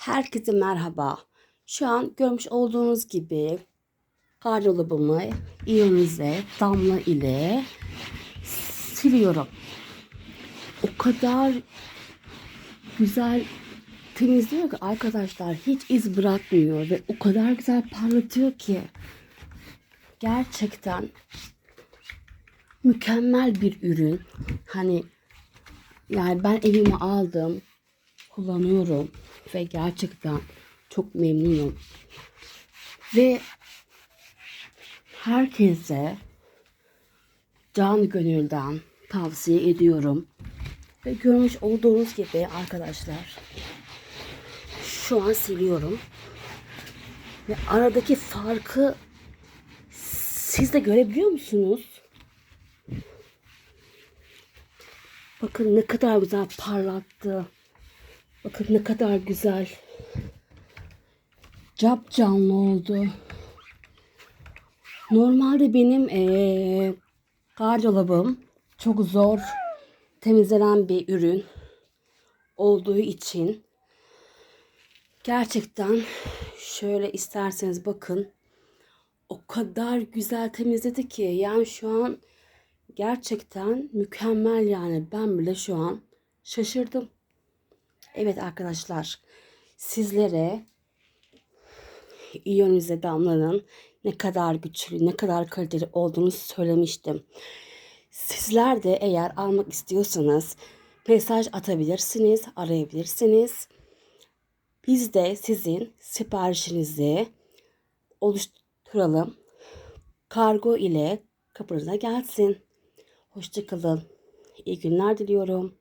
Herkese merhaba. Şu an görmüş olduğunuz gibi gardırobamı iyonize damla ile siliyorum. O kadar güzel temizliyor ki arkadaşlar hiç iz bırakmıyor ve o kadar güzel parlatıyor ki gerçekten mükemmel bir ürün. Hani yani ben evime aldım, kullanıyorum ve gerçekten çok memnunum. Ve herkese can gönülden tavsiye ediyorum. Ve görmüş olduğunuz gibi arkadaşlar şu an siliyorum. Ve aradaki farkı siz de görebiliyor musunuz? Bakın ne kadar güzel parlattı. Bakın ne kadar güzel. Cap canlı oldu. Normalde benim eee gardırobum çok zor temizlenen bir ürün olduğu için gerçekten şöyle isterseniz bakın o kadar güzel temizledi ki yani şu an gerçekten mükemmel yani ben bile şu an şaşırdım. Evet arkadaşlar sizlere iyonize damlanın ne kadar güçlü, ne kadar kaliteli olduğunu söylemiştim. Sizler de eğer almak istiyorsanız mesaj atabilirsiniz, arayabilirsiniz. Biz de sizin siparişinizi oluşturalım. Kargo ile kapınıza gelsin. Hoşçakalın. İyi günler diliyorum.